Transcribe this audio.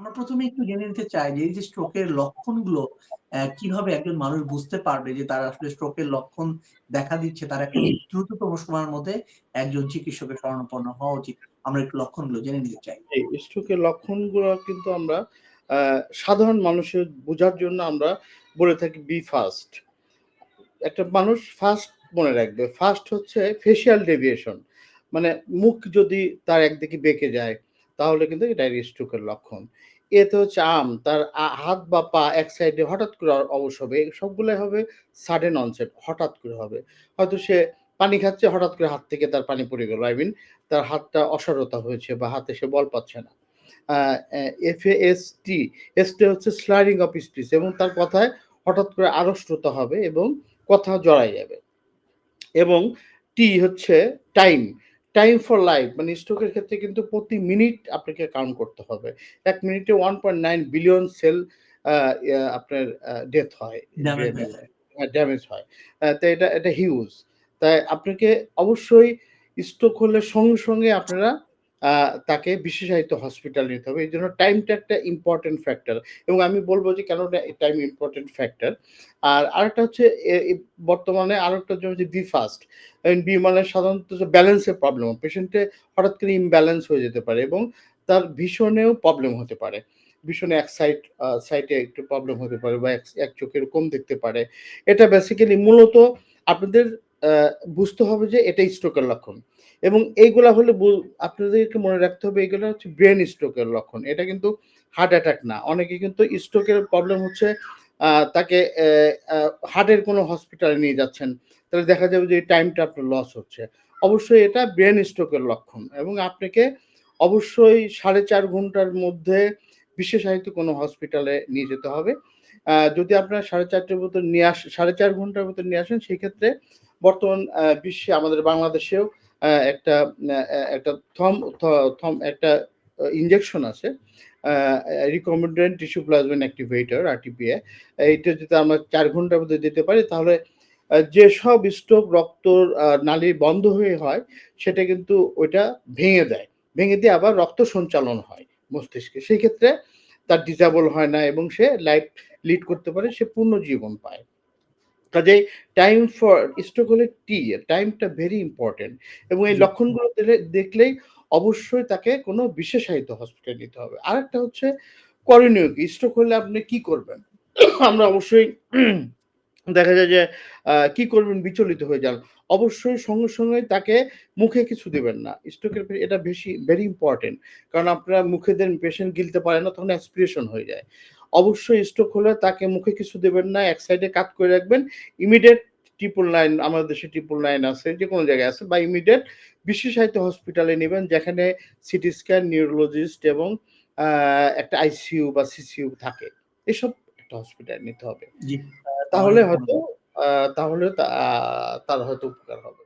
আমরা ১ম এ একটু জেনে নিতে চাই যে এই যে স্ট্রোকের লক্ষণগুলো কীভাবে একজন মানুষ বুঝতে পারবে যে তার আসলে স্ট্রোকের লক্ষণ দেখা দিচ্ছে তার একটা দ্রুততম সময়ের মধ্যে একজন চিকিৎসকের শরণাপন্ন হওয়া উচিত। আমরা একটু লক্ষণগুলো জেনে নিতে চাই। স্ট্রোকের লক্ষণগুলো কিন্তু আমরা সাধারণ মানুষের বোঝার জন্য আমরা বলে থাকি বি ফাস্ট। একটা মানুষ ফার্স্ট মনে রাখবে। ফার্স্ট হচ্ছে ফেসিয়াল ডেভিয়েশন। মানে মুখ যদি তার একদিকে বেঁকে যায় তাহলে কিন্তু এটা স্ট্রোকের লক্ষণ। এতে হচ্ছে আম তার হাত বা পা এক সাইডে হঠাৎ করে অ অবশ হবে। সবগুলোই হবে সাডেন অনসেট হঠাৎ করে হবে। হয়তো সে পানি খাচ্ছে হঠাৎ করে হাত থেকে তার পানি পড়ে গেল। আই মিন তার হাতটা অসাড়তা হয়েছে বা হাতে সে বল পাচ্ছে না। আ অ্যা এফএএসটি, এসটি হচ্ছে স্লারিং অফ স্পিচ এবং তার কথায় হঠাৎ করে আড়ষ্টতা হবে এবং কথা জড়ায় যাবে। এবং টি হচ্ছে টাইম। টাইম ফর লাইফ মানে স্টকের ক্ষেত্রে কিন্তু প্রতি মিনিট আপনাকে কাউন্ট করতে হবে। এক মিনিটে 1.9 বিলিয়ন সেল আপনার ডেথ হয়। ড্যামেজ হয়ে হয়। তো এটা এটা হিউজ। তাই আপনাকে অবশ্যই স্টক হলে সঙ্গে, সঙ্গে আপনারা তাকে বিশেষায়িত হসপিটাল নিতে হবে। এই জন্য টাইমটা একটা ইম্পর্টেন্ট ফ্যাক্টর এবং আমি বলব যে, কেন টাইম ইম্পর্টেন্ট ফ্যাক্টর। আর আরেকটা হচ্ছে বর্তমানে আরেকটা হচ্ছে বি ফাস্ট। বি মানে সাধারণত ব্যালেন্সের প্রবলেম। পেশেন্টে হঠাৎ করে ইমব্যালেন্স হয়ে যেতে পারে এবং তার ভীষণেও প্রবলেম হতে পারে। ভিশনে এক সাইড আ সাইটে একটু প্রবলেম হতে পারে বা এক এক চোখে কম দেখতে পারে। এটা বেসিক্যালি মূলত আপনাদের বুঝতে হবে যে এটা স্ট্রোকের লক্ষণ। এবং এইগুলা হলে আপনাদেরকে মনে রাখতে হবে এগুলা হচ্ছে ব্রেন স্ট্রোকের লক্ষণ। এটা কিন্তু হার্ট অ্যাটাক না। অনেকে কিন্তু স্ট্রোকের প্রবলেম হচ্ছে তাকে হার্টের কোনো হসপিটালে নিয়ে যাচ্ছেন। তাহলে দেখা যাবে যে টাইমটা আপনার লস হচ্ছে। অবশ্যই এটা ব্রেন স্ট্রোকের লক্ষণ এবং আপনাকে অবশ্যই ৪.৫ ঘণ্টার মধ্যে বিশেষায়িত কোনো হসপিটালে নিয়ে যেতে হবে। যদি আপনার ৪.৫ টার ভেতর নিয়ে আস ৪.৫ ঘণ্টার ভেতর নিয়ে আসেন সেক্ষেত্রে বর্তমান বিশ্বে, আমাদের বাংলাদেশেও একটা একটা থম থম, একটা ইঞ্জেকশন আছে। Recommended tissue plasma activator rtPA. এইটা যদি আমরা চার ঘণ্টার মধ্যে দিতে পারি, তাহলে যেসব স্ট্রোক রক্ত নালী বন্ধ হয়ে হয়, সেটা কিন্তু ওইটা ভেঙে দেয়। ভেঙে দিয়ে আবার রক্ত সঞ্চালন হয় মস্তিষ্কে। সেই ক্ষেত্রে তার ডিজাবল হয় না এবং সে লাইফ লিড করতে পারে। সে পূর্ণ জীবন পায়। কাজেই টাইম ফর স্ট্রোক হলে টি টাইমটা ভেরি ইম্পর্টেন্ট এবং এই লক্ষণগুলো দেখলেই অবশ্যই তাকে কোনো বিশেষায়িত হসপিটালে নিতে হবে। আরেকটা হচ্ছে করণীয় কি? স্ট্রোক হলে আপনি কি করবেন? আমরা অবশ্যই দেখা যায় যে কি করবেন বিচলিত হয়ে যান। অবশ্যই সঙ্গে, সঙ্গে তাকে মুখে কিছু দেবেন না। স্ট্রোকের এটা বেশি ভেরি ইম্পর্টেন্ট কারণ আপনারা মুখে দেন পেশেন্ট গিলতে পারে না তখন অ্যাসপিরেশন হয়ে যায়। অবশ্যই স্ট্রোক হলে তাকে মুখে কিছু দেবেন না। এক সাইডে কাত করে রাখবেন। ইমিডিয়েট 999 আমাদের দেশে 999 আছে, যেকোনো জায়গায় আছে বা ইমিডিয়েট বিশেষায়িত হসপিটালে নিবেন যেখানে সিটি স্ক্যান, নিউরোলজিস্ট এবং একটা আইসিইউ বা সিসিইউ থাকে। এসব একটা হসপিটালে নিতে হবে। তাহলে হয়তো। তাহলে তার হয়তো উপকার হবে।